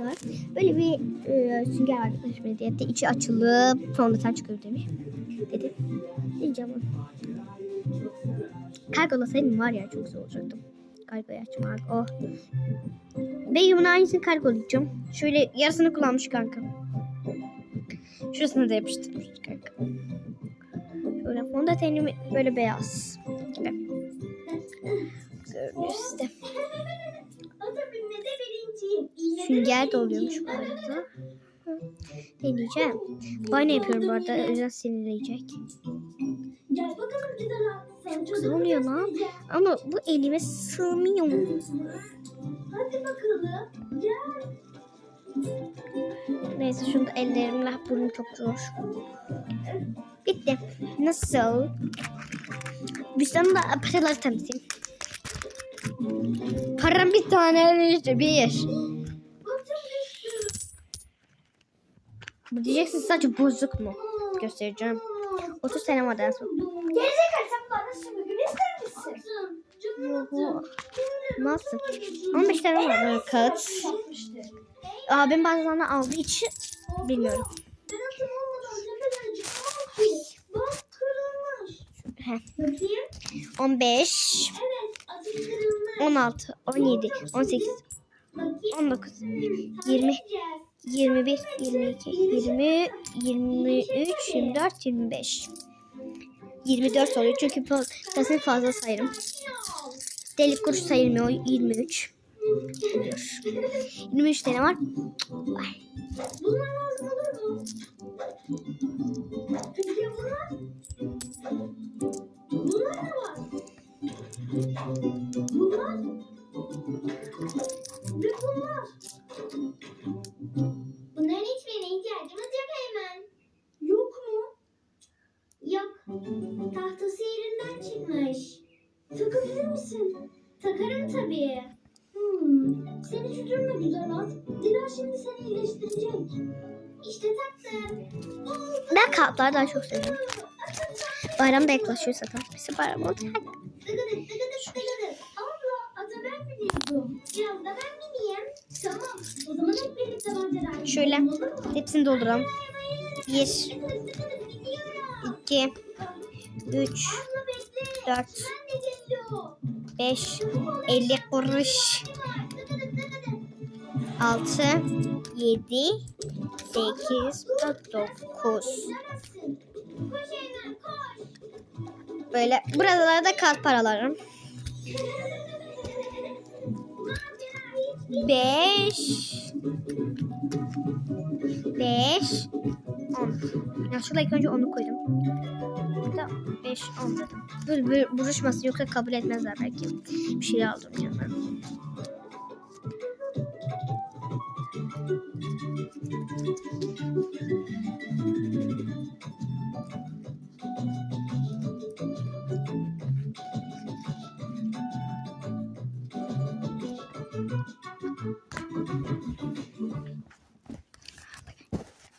var. Böyle bir e, sünger var arkadaşım medyette. içi açılıp fondöten çıkıyor demiş. Dedi. Diyeceğim onu. Kargolasaydım var ya çok zor olacaktım. Kargoyu açmak. Oh. Ve bunun aynısını kargolayacağım. Şöyle yarısını kullanmış kanka. Şurasını da yapıştırmış kanka. Şöyle fondötenimi böyle beyaz. Gibi. Görünüyor işte. Sünger de oluyormuş bu arada. Deneyeceğim. Banyo yapıyorum bu arada. Yüzden sinirleyecek. Çok Güzel oluyor lan. Ama bu elime sığmıyor. Hadi bakalım. Gel. Neyse şunu ellerimle burnum çok zor. Bitti. Nasıl? De paraları tanıtayım. Param bir tane işte bir. Bu diyeceksin sadece bozuk mu? Göstereceğim. 30 sene maden sonra. Gerizekalı sen bana sümüğünü ister misin? Nasıl? 15 tane var böyle kağıt. Abim bazen aldığı için bilmiyorum. Bak. Heh. Bakayım. 15, Evet atım kırılmış. 16, 17, 18, Bakayım. 19, 20, Halledeceğiz. 21, 22, 20, 23, 24, 25. 24 oluyor çünkü pasını fazla sayarım. Delik kuruş sayılmıyor 23. Dur. 23 tane var. Ay, Bunlar Tahtası yerinden çıkmış. Takabilir misin? Takarım tabii. Hmm. Sen hiç üzülme güzel at. Dila şimdi seni iyileştirecek. İşte taktım. Ben kapları daha çok seviyorum. Bayram da yaklaşıyor zaten. Bizi bayram olacak. Dıgıdık dıgıdık dıgıdık. Abla ata ben biniyordum. Biraz da ben bineyim. Tamam. O zaman hep birlikte macera Şöyle. Hepsini dolduralım. 1, Dıgıdık dıgıdık gidiyorum. 2, 3, Abla bekle. 4, Ben de geliyor. 5, 50 kuruş. Dıgıdık dıgıdık. 6, 7, 8, 9. Gidemezsin. Koş Eymen koş. Böyle buralarda kart paralarım. 5 5 10 Ya şurada ilk önce 10'u koydum. Burada 5 10 dedim. Böyle, böyle buruşmasın yoksa kabul etmezler belki. Bir şey aldım canım.